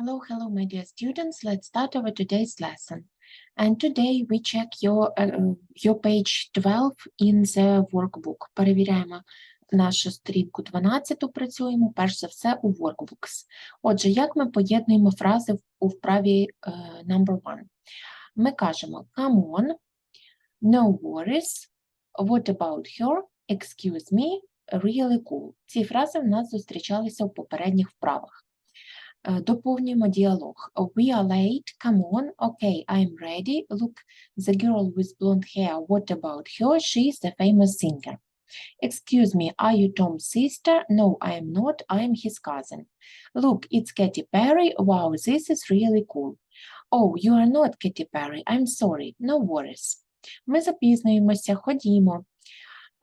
Hello, hello, my dear students. Let's start our today's lesson. And today we check your, uh, your page 12 in the workbook. Перевіряємо нашу сторінку 12, працюємо, перш за все, у workbooks. Отже, як ми поєднуємо фрази у вправі е, number one? Ми кажемо come on, no worries, what about her, excuse me, really cool. Ці фрази в нас зустрічалися в попередніх вправах. Е, Доповнюємо діалог. We are late. Come on. Okay, I'm ready. Look, the girl with blonde hair. What about her? She's a famous singer. Excuse me, are you Tom's sister? No, I am not. I am his cousin. Look, it's Katy Perry. Wow, this is really cool. Oh, you are not Katy Perry. I'm sorry. No worries. Ми запізнюємося, ходімо.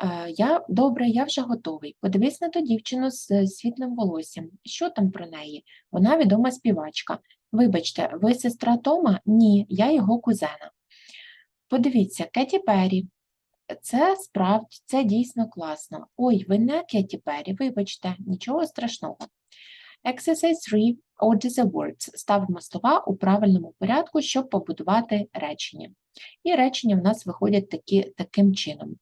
Е, Я добре, я вже готовий. Подивись на ту дівчину з е, світлим волоссям. Що там про неї? Вона відома співачка. Вибачте, ви сестра Тома? Ні, я його кузена. Подивіться, Кеті Перрі. Це справді, це дійсно класно. Ой, ви не Кеті Перрі, вибачте, нічого страшного. Exercise 3. Order the words. Ставимо слова у правильному порядку, щоб побудувати речення. І речення в нас виходять такі, таким чином.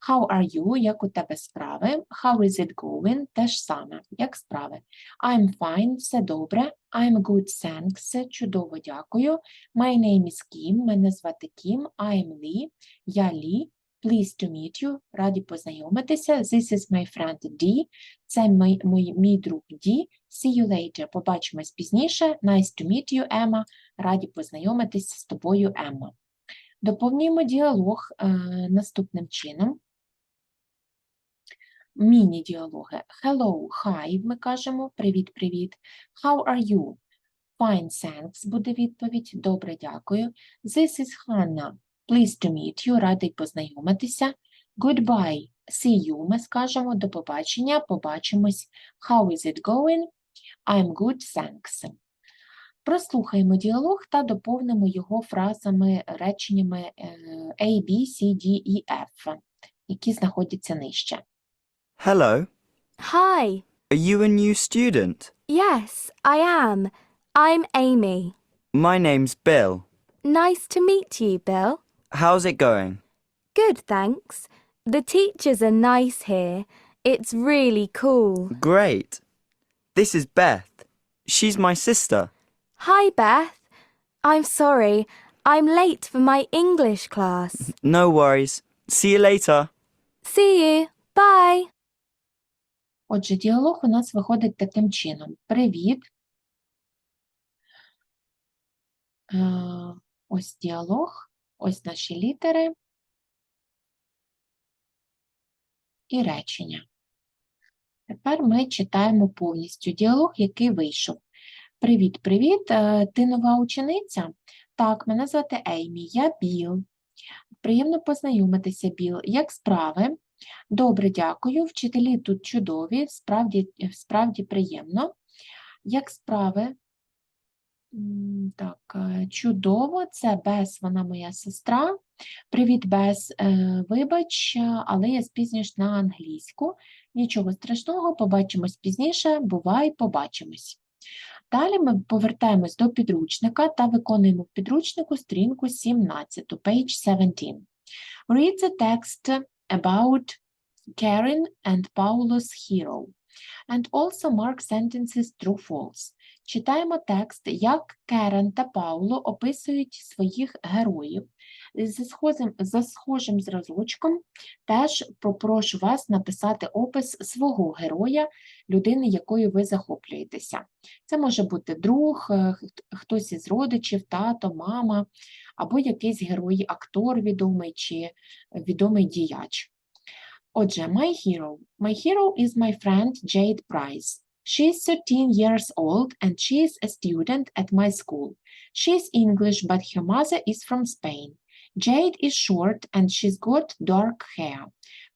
How are you? Як у тебе справи? How is it going? Те ж саме, як справи. I'm fine, все добре. I'm good, thanks. Чудово, дякую. My name is Kim. Мене звати Кім. I'm Lee. Я Лі. Pleased to meet you. Раді познайомитися. This is my friend D. Це мій, мій, мій друг D. See you later. Побачимось пізніше. Nice to meet you, Emma. Раді познайомитися з тобою, Емма. Доповнюємо діалог е, наступним чином. Міні-діалоги. Hello, hi, ми кажемо. Привіт-привіт. How are you? Fine, thanks, буде відповідь. Добре, дякую. This is Hannah. Pleased to meet you. Радий познайомитися. Goodbye. See you, ми скажемо. До побачення. Побачимось. How is it going? I'm good, thanks. Прослухаємо діалог та доповнимо його фразами, реченнями е, A, B, C, D, E, F, які знаходяться нижче. Hello. Hi. Are you a new student? Yes, I am. I'm Amy. My name's Bill. Nice to meet you, Bill. How's it going? Good, thanks. The teachers are nice here. It's really cool. Great. This is Beth. She's my sister. Hi, Beth. I'm sorry. I'm late for my English class. No worries. See you later. See you. Bye. Отже, діалог у нас виходить таким чином. Привіт. Е, Ось діалог, ось наші літери і речення. Тепер ми читаємо повністю діалог, який вийшов. Привіт, привіт. е, Ти нова учениця? Так, мене звати Еймі, я Біл. Приємно познайомитися, Біл. Як справи? Добре, дякую. Вчителі тут чудові, справді, справді приємно. Як справи? Так, е, чудово. Це Бес, вона моя сестра. Привіт, Бес. Е, Вибач, е, але я спізнююсь на англійську. Нічого страшного, побачимось пізніше. Бувай, побачимось. Далі ми повертаємось до підручника та виконуємо в підручнику сторінку 17, page 17. Read the text about Karen and Paulo's hero. And also mark sentences true-false. Читаємо текст, як Керен та Пауло описують своїх героїв. За схожим, за схожим зразочком теж попрошу вас написати опис свого героя, людини, якою ви захоплюєтеся. Це може бути друг, е, хтось із родичів, тато, мама, або якийсь герой, актор відомий чи відомий діяч. Отже, my hero. My hero is my friend Jade Price. She is 13 years old and she is a student at my school. She is English, but her mother is from Spain. Jade is short and she's got dark hair.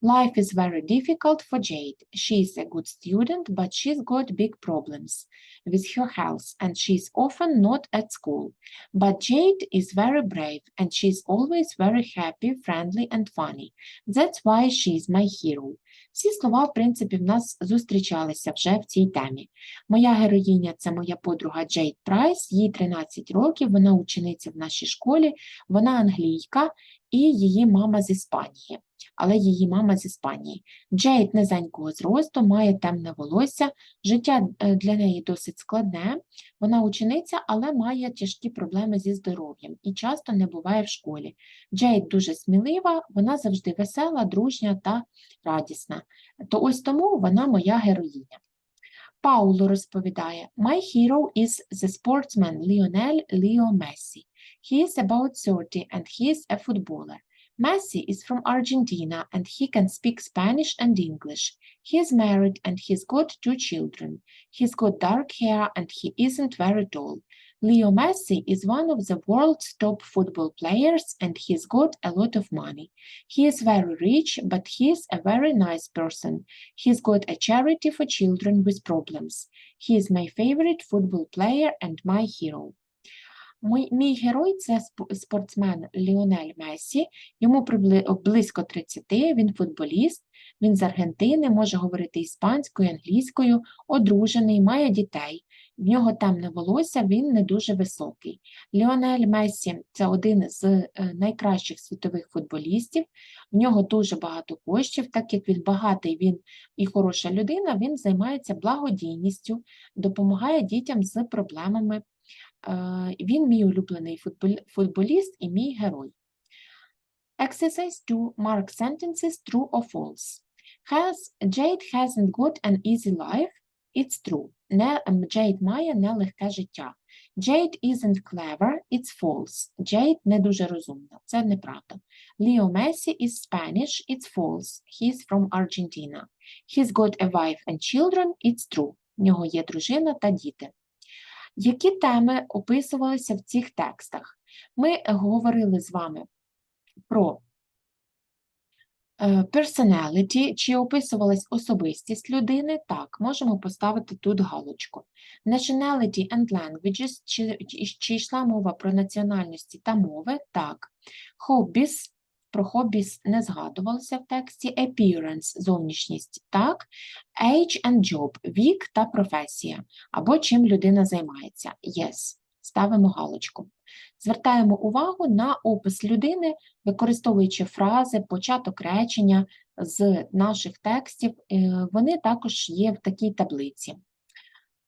Life is very difficult for Jade. She is a good student, but she's got big problems with her health and she's often not at school. But Jade is very brave and she's always very happy, friendly, and funny. That's why she's my hero. Всі слова, в принципі, в нас зустрічалися вже в цій темі. Моя героїня це моя подруга Джейд Прайс, їй 13 років, вона учениця в нашій школі, вона англійка і її мама з Іспанії. Але її мама з Іспанії. Джейд низенького зросту, має темне волосся, життя е, для неї досить складне. Вона учениця, але має тяжкі проблеми зі здоров'ям і часто не буває в школі. Джейд дуже смілива, вона завжди весела, дружня та радісна. То ось тому вона моя героїня. Пауло розповідає: My hero is the sportsman Lionel Leo Messi. He is about 30 and he is a footballer. Messi is from Argentina and he can speak Spanish and English. He is married and he's got two children. He's got dark hair and he isn't very tall. Leo Messi is one of the world's top football players and he's got a lot of money. He is very rich, but he is a very nice person. He's got a charity for children with problems. He is my favorite football player and my hero. Мій, мій герой це спортсмен Ліонель Мессі. Йому близько 30, він футболіст, він з Аргентини, може говорити іспанською, англійською, одружений, має дітей. В нього темне волосся, він не дуже високий. Ліонель Мессі це один з е, найкращих світових футболістів. В нього дуже багато коштів, так як він багатий, він і хороша людина, він займається благодійністю, допомагає дітям з проблемами. Е, Він мій улюблений футболіст і мій герой. Exercise 2. Mark sentences true or false. Has Jade hasn't got an easy life. It's true. Не, ем, Jade має нелегке життя. Jade isn't clever. It's false. Jade не дуже розумна. Це неправда. Leo Messi is Spanish. It's false. He's from Argentina. He's got a wife and children. It's true. В нього є дружина та діти. Які теми описувалися в цих текстах? Ми е, говорили з вами про е, personality, чи описувалась особистість людини, так, можемо поставити тут галочку. Nationality and languages, чи, чи, йшла мова про національності та мови, так. Hobbies, про hobbies не згадувалося в тексті. Appearance, зовнішність, так. Age and job, вік та професія, або чим людина займається. Yes, ставимо галочку. Звертаємо увагу на опис людини, використовуючи фрази, початок речення з наших текстів, е, вони також є в такій таблиці.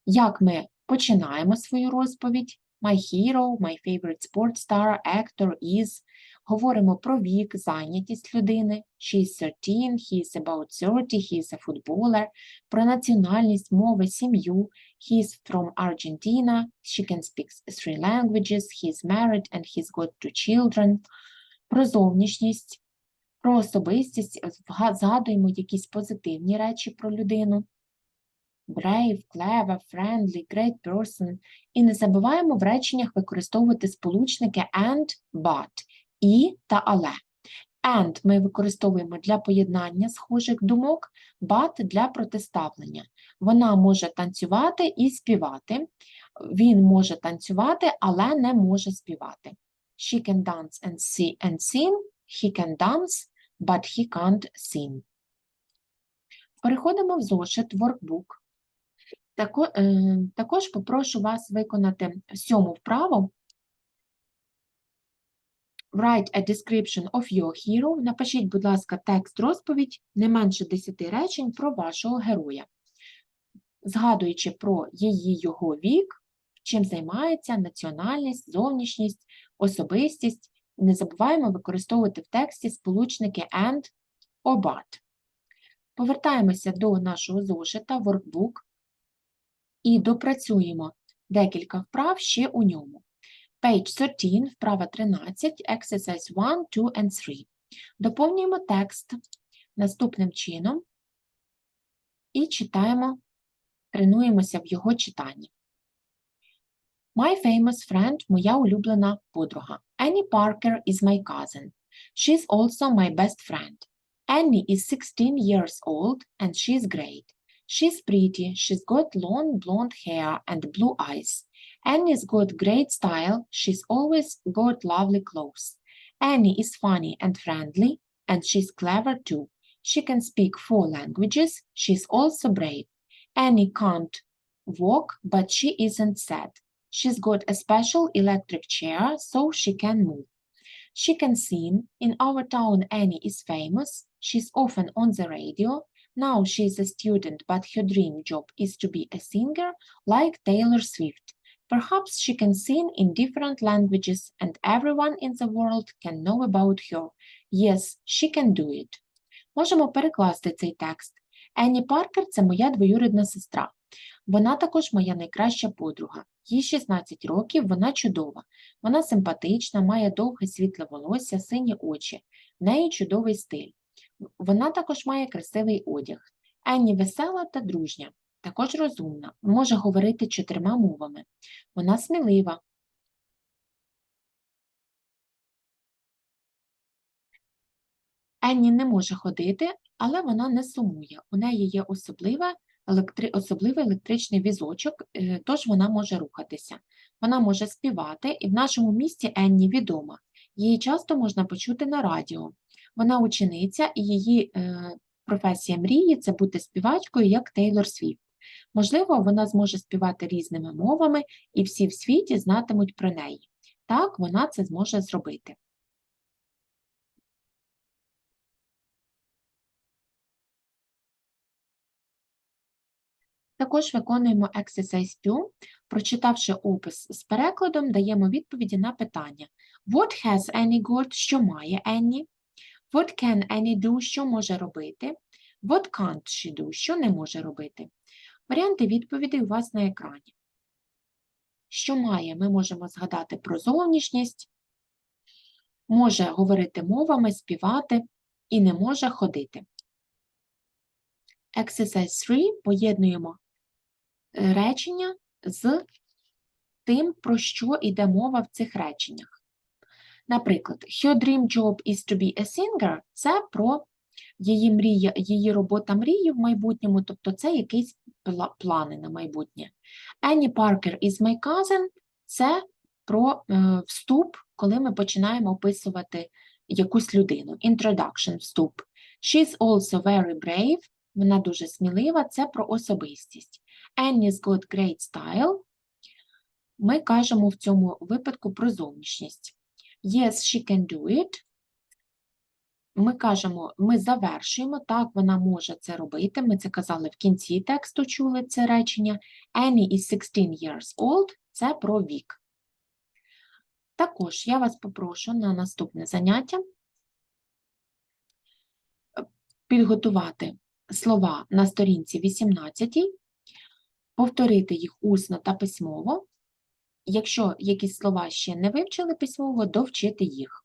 Як ми починаємо свою розповідь? My hero, my favorite sports star, actor is. Говоримо про вік, зайнятість людини. She is 13, he is about 30, he is a footballer. Про національність, мови, сім'ю. He is from Argentina, she can speak three languages, he is married and he's got two children. Про зовнішність, про особистість, згадуємо якісь позитивні речі про людину. Brave, clever, friendly, great person. І не забуваємо в реченнях використовувати сполучники and, but, і та але. And ми використовуємо для поєднання схожих думок, but для протиставлення. Вона може танцювати і співати. Він може танцювати, але не може співати. She can dance and, see, and sing. He can dance, but he can't sing. Переходимо в зошит workbook. Е, також попрошу вас виконати сьому вправу. Write a description of your hero. Напишіть, будь ласка, текст розповідь не менше 10 речень про вашого героя, згадуючи про її його вік, чим займається, національність, зовнішність, особистість. Не забуваємо використовувати в тексті сполучники and or but. Повертаємося до нашого зошита workbook і допрацюємо декілька вправ ще у ньому. Page 13, вправа 13, exercise 1, 2 and 3. Доповнюємо текст наступним чином і читаємо, тренуємося в його читанні. My famous friend – моя улюблена подруга. Annie Parker is my cousin. She's also my best friend. Annie is 16 years old and she's great. She's pretty, she's got long blonde hair and blue eyes. Annie's got great style, she's always got lovely clothes. Annie is funny and friendly, and she's clever too. She can speak four languages. She's also brave. Annie can't walk, but she isn't sad. She's got a special electric chair so she can move. She can sing. In our town, Annie is famous. She's often on the radio. Now she is a student, but her dream job is to be a singer like Taylor Swift. Perhaps she can sing in different languages and everyone in the world can know about her. Yes, she can do it. Можемо перекласти цей текст. Енні Паркер – це моя двоюрідна сестра. Вона також моя найкраща подруга. Їй 16 років, вона чудова. Вона симпатична, має довге світле волосся, сині очі. В неї чудовий стиль. Вона також має красивий одяг. Енні весела та дружня, також розумна, може говорити чотирма мовами. Вона смілива. Енні не може ходити, але вона не сумує. У неї є особливе електри... особливий електричний візочок, е, тож вона може рухатися. Вона може співати, і в нашому місті Енні відома. Її часто можна почути на радіо. Вона учениця, і її е, професія мрії це бути співачкою, як Тейлор Свіфт. Можливо, вона зможе співати різними мовами, і всі в світі знатимуть про неї. Так, вона це зможе зробити. Також виконуємо exercise 2. Прочитавши опис з перекладом, даємо відповіді на питання. What has Annie got? Що має Annie? What can Annie do? Що може робити? What can't she do? Що не може робити? Варіанти відповідей у вас на екрані. Що має? Ми можемо згадати про зовнішність, може говорити мовами, співати і не може ходити. Exercise 3 поєднуємо е, речення з тим, про що йде мова в цих реченнях. Наприклад, her dream job is to be a singer – це про її мрія, її робота мрії в майбутньому, тобто це якісь плани на майбутнє. Annie Parker is my cousin – це про е, вступ, коли ми починаємо описувати якусь людину. Introduction – вступ. She's also very brave – вона дуже смілива, це про особистість. Annie's got great style. Ми кажемо в цьому випадку про зовнішність. Yes, she can do it. Ми кажемо, ми завершуємо, так, вона може це робити. Ми це казали в кінці тексту, чули це речення. Annie is 16 years old – це про вік. Також я вас попрошу на наступне заняття підготувати слова на сторінці 18, повторити їх усно та письмово. Якщо якісь слова ще не вивчили письмово, довчити їх.